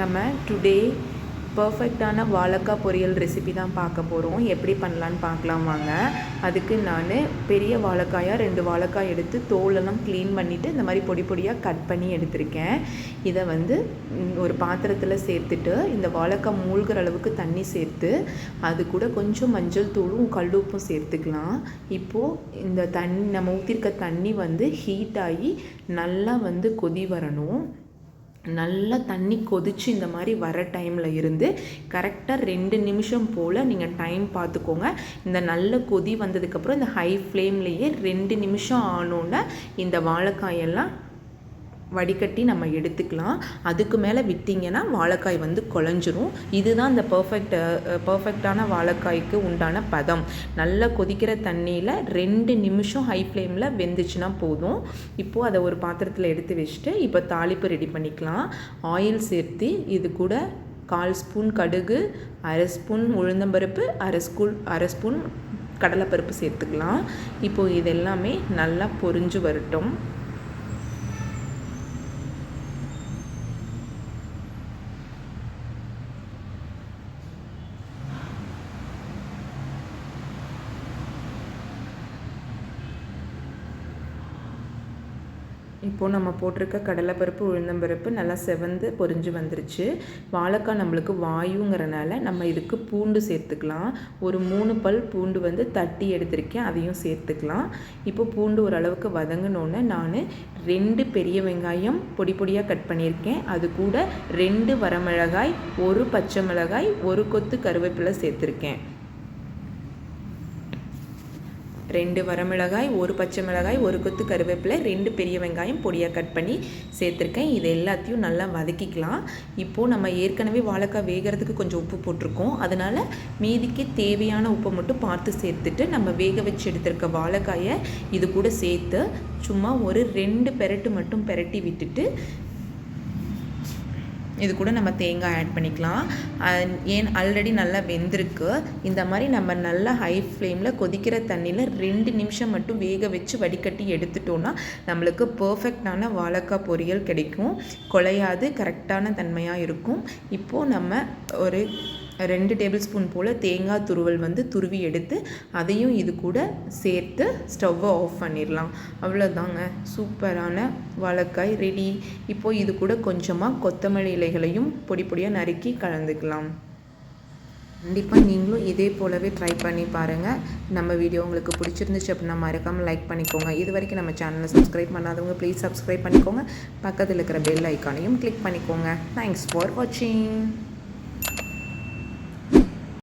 நம்ம டுடே பர்ஃபெக்டான வாழைக்காய் பொரியல் ரெசிபி தான் பார்க்க போகிறோம் எப்படி பண்ணலான்னு பார்க்கலாம் வாங்க. அதுக்கு நான் பெரிய வாழைக்காயாக ரெண்டு வாழைக்காய் எடுத்து தோலெல்லாம் க்ளீன் பண்ணிவிட்டு இந்த மாதிரி பொடி பொடியாக கட் பண்ணி எடுத்திருக்கேன். இதை வந்து ஒரு பாத்திரத்தில் சேர்த்துட்டு இந்த வாழைக்காய் மூழ்கிற அளவுக்கு தண்ணி சேர்த்து அது கூட கொஞ்சம் மஞ்சள் தூளும் கல்லுப்பும் சேர்த்துக்கலாம். இப்போது இந்த தண்ணி நம்ம ஊற்றிருக்க தண்ணி வந்து ஹீட் ஆகி நல்லா வந்து கொதி வரணும். நல்லா தண்ணி கொதிச்சு இந்த மாதிரி வர டைமில் இருந்து கரெக்டாக ரெண்டு நிமிஷம் போல் நீங்கள் டைம் பார்த்துக்கோங்க. இந்த நல்ல கொதி வந்ததுக்கப்புறம் இந்த ஹை ஃப்ளேம்லேயே ரெண்டு நிமிஷம் ஆனோன்னே இந்த வாழைக்காயெல்லாம் வடிகட்டி நம்ம எடுத்துக்கலாம். அதுக்கு மேலே விட்டிங்கன்னா வாழைக்காய் வந்து குழஞ்சிரும். இதுதான் இந்த பர்ஃபெக்ட் பர்ஃபெக்டான வாழைக்காய்க்கு உண்டான பதம். நல்லா கொதிக்கிற தண்ணியில் ரெண்டு நிமிஷம் ஹை ஃப்ளேமில் வெந்துச்சுன்னா போதும். இப்போது அதை ஒரு பாத்திரத்தில் எடுத்து வச்சுட்டு இப்போ தாளிப்பு ரெடி பண்ணிக்கலாம். ஆயில் சேர்த்து இது கூட கால் ஸ்பூன் கடுகு அரை ஸ்பூன் உளுந்தம்பருப்பு அரை ஸ்கூல் அரை ஸ்பூன் கடலைப்பருப்பு சேர்த்துக்கலாம். இப்போது இது எல்லாமே நல்லா பொரிஞ்சு வரட்டும். இப்போது நம்ம போட்டிருக்க கடலைப்பருப்பு உளுந்தம்பருப்பு நல்லா செவந்து பொரிஞ்சு வந்துருச்சு. வாழைக்காய் நம்மளுக்கு வாயுங்கிறனால நம்ம இதுக்கு பூண்டு சேர்த்துக்கலாம். ஒரு மூணு பல் பூண்டு வந்து தட்டி எடுத்திருக்கேன் அதையும் சேர்த்துக்கலாம். இப்போ பூண்டு ஓரளவுக்கு வதங்கினோன்னே நான் ரெண்டு பெரிய வெங்காயம் பொடி பொடியாக கட் பண்ணியிருக்கேன். அது கூட ரெண்டு வரமிளகாய் ஒரு பச்சை மிளகாய் ஒரு கொத்து கருவேப்பிலை சேர்த்துருக்கேன். ரெண்டு வரமிளகாய் ஒரு பச்சை மிளகாய் ஒரு கொத்து கருவேப்பிலை ரெண்டு பெரிய வெங்காயம் பொடியாக கட் பண்ணி சேர்த்துருக்கேன். இது எல்லாத்தையும் நல்லா வதக்கிக்கலாம். இப்போது நம்ம ஏற்கனவே வாழைக்காய் வேகிறதுக்கு கொஞ்சம் உப்பு போட்டிருக்கோம். அதனால் மீதிக்கு தேவையான உப்பை மட்டும் பார்த்து சேர்த்துட்டு நம்ம வேக வச்சு எடுத்திருக்க வாழைக்காயை இது கூட சேர்த்து சும்மா ஒரு ரெண்டு பெரட்டு மட்டும் பெரட்டி விட்டுட்டு இது கூட நம்ம தேங்காய் ஆட் பண்ணிக்கலாம். ஏன் ஆல்ரெடி நல்லா வெந்திருக்கு. இந்த மாதிரி நம்ம நல்லா ஹை ஃப்ளேமில் கொதிக்கிற தண்ணியில் ரெண்டு நிமிஷம் மட்டும் வேக வச்சு வடிகட்டி எடுத்துட்டோன்னா நம்மளுக்கு பர்ஃபெக்டான வாழைக்காய் பொரியல் கிடைக்கும். குலையாது கரெக்டான தன்மையாக இருக்கும். இப்போது நம்ம ஒரு ரெண்டு டேபிள் ஸ்பூன் போல் தேங்காய் துருவல் வந்து துருவி எடுத்து அதையும் இது கூட சேர்த்து ஸ்டவ்வை ஆஃப் பண்ணிடலாம். அவ்வளோதாங்க சூப்பரான வாழைக்காய் ரெடி இப்போது இது கூட கொஞ்சமாக கொத்தமல்லி இலைகளையும் பொடி பொடியாக நறுக்கி கலந்துக்கலாம். கண்டிப்பாக நீங்களும் இதே போலவே ட்ரை பண்ணி பாருங்கள் நம்ம வீடியோ உங்களுக்கு பிடிச்சிருந்துச்சு அப்படின்னா மறக்காமல் லைக் பண்ணிக்கோங்க. இது வரைக்கும் நம்ம சேனலை சப்ஸ்கிரைப் பண்ணாதவங்க ப்ளீஸ் சப்ஸ்கிரைப் பண்ணிக்கோங்க. பக்கத்தில் இருக்கிற பெல் ஐக்கானையும் கிளிக் பண்ணிக்கோங்க. தேங்க்ஸ் ஃபார் வாட்சிங்